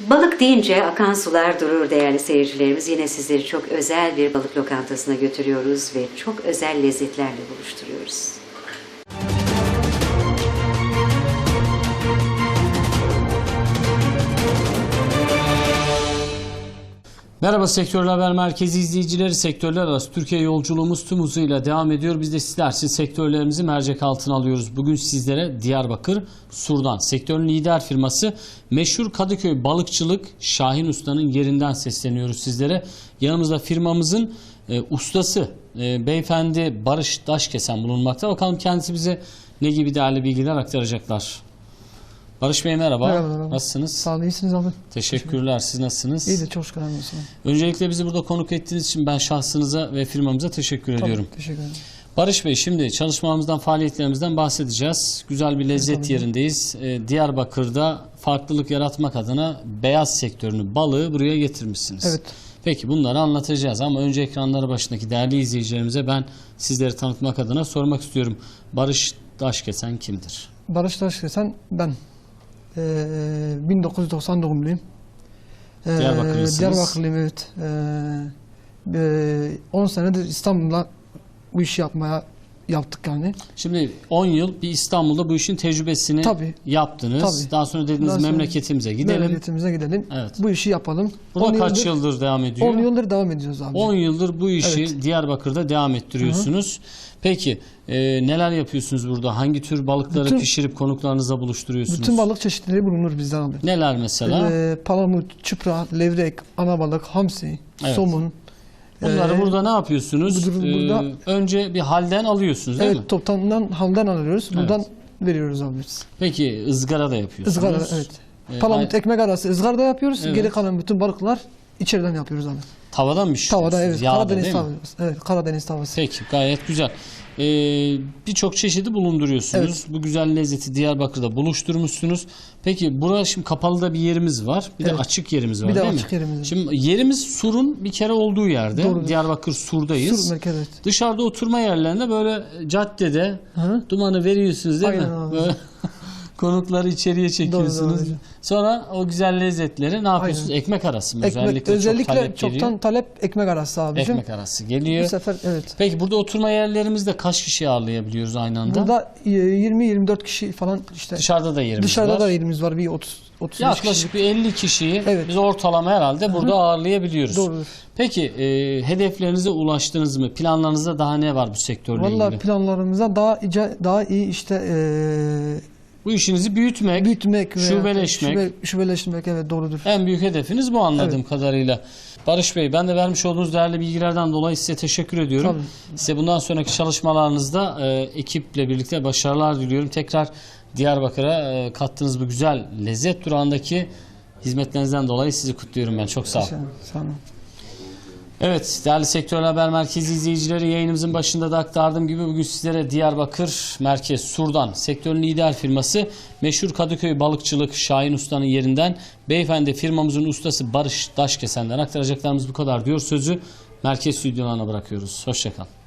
Balık deyince akan sular durur değerli seyircilerimiz. Yine sizleri çok özel bir balık lokantasına götürüyoruz ve çok özel lezzetlerle buluşturuyoruz. Merhaba Sektörler Haber Merkezi izleyicileri. Sektörler arası Türkiye yolculuğumuz tüm hızıyla devam ediyor. Biz de sizler için sektörlerimizi mercek altına alıyoruz. Bugün sizlere Diyarbakır Sur'dan sektörün lider firması meşhur Kadıköy Balıkçılık Şahin Usta'nın yerinden sesleniyoruz sizlere. Yanımızda firmamızın e, ustası e, beyefendi Barış Daşkesen bulunmakta. Bakalım kendisi bize ne gibi değerli bilgiler aktaracaklar. Barış Bey merhaba. Merhaba. Nasılsınız? Sağ olun, iyisiniz abi. Teşekkürler. Siz nasılsınız? İyi de çok şükür olsun. Öncelikle bizi burada konuk ettiğiniz için ben şahsınıza ve firmamıza teşekkür ediyorum. Teşekkür ederim. Barış Bey şimdi çalışmamızdan, faaliyetlerimizden bahsedeceğiz. Güzel bir lezzet yerindeyiz. Ee, Diyarbakır'da farklılık yaratmak adına beyaz sektörünü, balığı buraya getirmişsiniz. Evet. Peki bunları anlatacağız ama önce ekranları başındaki değerli izleyicilerimize ben sizleri tanıtmak adına sormak istiyorum. Barış Daşkesen kimdir? Barış Taşkesen ben. Ee, 1990 doğumluyum. Ee, Diyarbakırlısınız. Diyarbakırlıyım evet. Ee, e, 10 senedir İstanbul'da bu işi yapmaya yaptık yani. Şimdi 10 yıl bir İstanbul'da bu işin tecrübesini Tabii. yaptınız. Tabii. Daha sonra dediniz Daha sonra memleketimize gidelim. Memleketimize gidelim. Evet. Bu işi yapalım. Burada 10 kaç yıldır- yıldır devam ediyor? 10 yıldır devam ediyoruz abi. 10 yıldır bu işi Evet. Diyarbakır'da devam ettiriyorsunuz. Peki e, neler yapıyorsunuz burada? Hangi tür balıkları Bütün- pişirip konuklarınızla buluşturuyorsunuz? Bütün balık çeşitleri bulunur bizden abi. Neler mesela? Ee, palamut, çupra, levrek, ana balık, hamsi, Evet. somun. Bunları Ee, burada ne yapıyorsunuz? durum burada- Ee, önce bir halden alıyorsunuz değil Evet, mi? toptandan halden alıyoruz. Buradan veriyoruz abi biz. Peki ızgara da yapıyorsunuz. Izgara evet. Ee, Palamut ekmek arası ızgara da yapıyoruz. Evet. Geri kalan bütün balıklar içeriden yapıyoruz abi. Tavadan mı pişiriyorsunuz? Tavada evet. Yağda Karadeniz tavası. Evet, Karadeniz tavası. Peki gayet güzel. Ee, Birçok çeşidi bulunduruyorsunuz. Evet. Bu güzel lezzeti Diyarbakır'da buluşturmuşsunuz. Peki burada şimdi kapalıda bir yerimiz var. Bir de Evet. açık yerimiz var Bir de değil açık mi? yerimiz var. Şimdi yerimiz Sur'un bir kere olduğu yerde. Doğrudur. Diyarbakır Sur'dayız. Sur merkez evet. Dışarıda oturma yerlerinde böyle caddede Hı. dumanı veriyorsunuz değil Aynen mi? abi. Böyle konukları içeriye çekiyorsunuz. doğru. Sonra o güzel lezzetleri ne yapıyorsunuz? Aynen. Ekmek arası mı? Ekmek, özellikle, özellikle, çok talep çoktan geliyor. talep ekmek arası abicim. Ekmek arası geliyor. Bu sefer evet. Peki burada oturma yerlerimizde kaç kişi ağırlayabiliyoruz aynı anda? Burada e, 20-24 kişi falan işte Dışarıda da yerimiz dışarıda var. da yerimiz var. Bir 30 35 Yaklaşık bir 50 kişiyi Evet. biz ortalama herhalde burada ağırlayabiliyoruz. Doğrudur. Peki e, hedeflerinize ulaştınız mı? Planlarınızda daha ne var bu sektörle Valla ilgili? planlarımıza daha daha iyi işte e, Bu işinizi büyütmek, büyütmek ve şubeleşmek. şube- şubeleşmek evet doğrudur. en büyük hedefiniz bu anladığım kadarıyla. Barış Bey ben de vermiş olduğunuz değerli bilgilerden dolayı size teşekkür ediyorum. Tabii. Size bundan sonraki çalışmalarınızda e, ekiple birlikte başarılar diliyorum. Tekrar Diyarbakır'a e, kattığınız bu güzel lezzet durağındaki hizmetlerinizden dolayı sizi kutluyorum ben. Çok sağ olun. Sağ olun. Evet değerli Sektör Haber Merkezi izleyicileri yayınımızın başında da aktardığım gibi bugün sizlere Diyarbakır Merkez Sur'dan sektörün lider firması meşhur Kadıköy Balıkçılık Şahin Usta'nın yerinden beyefendi firmamızın ustası Barış Daşkesen'den aktaracaklarımız bu kadar diyor sözü merkez stüdyolarına bırakıyoruz. Hoşçakalın.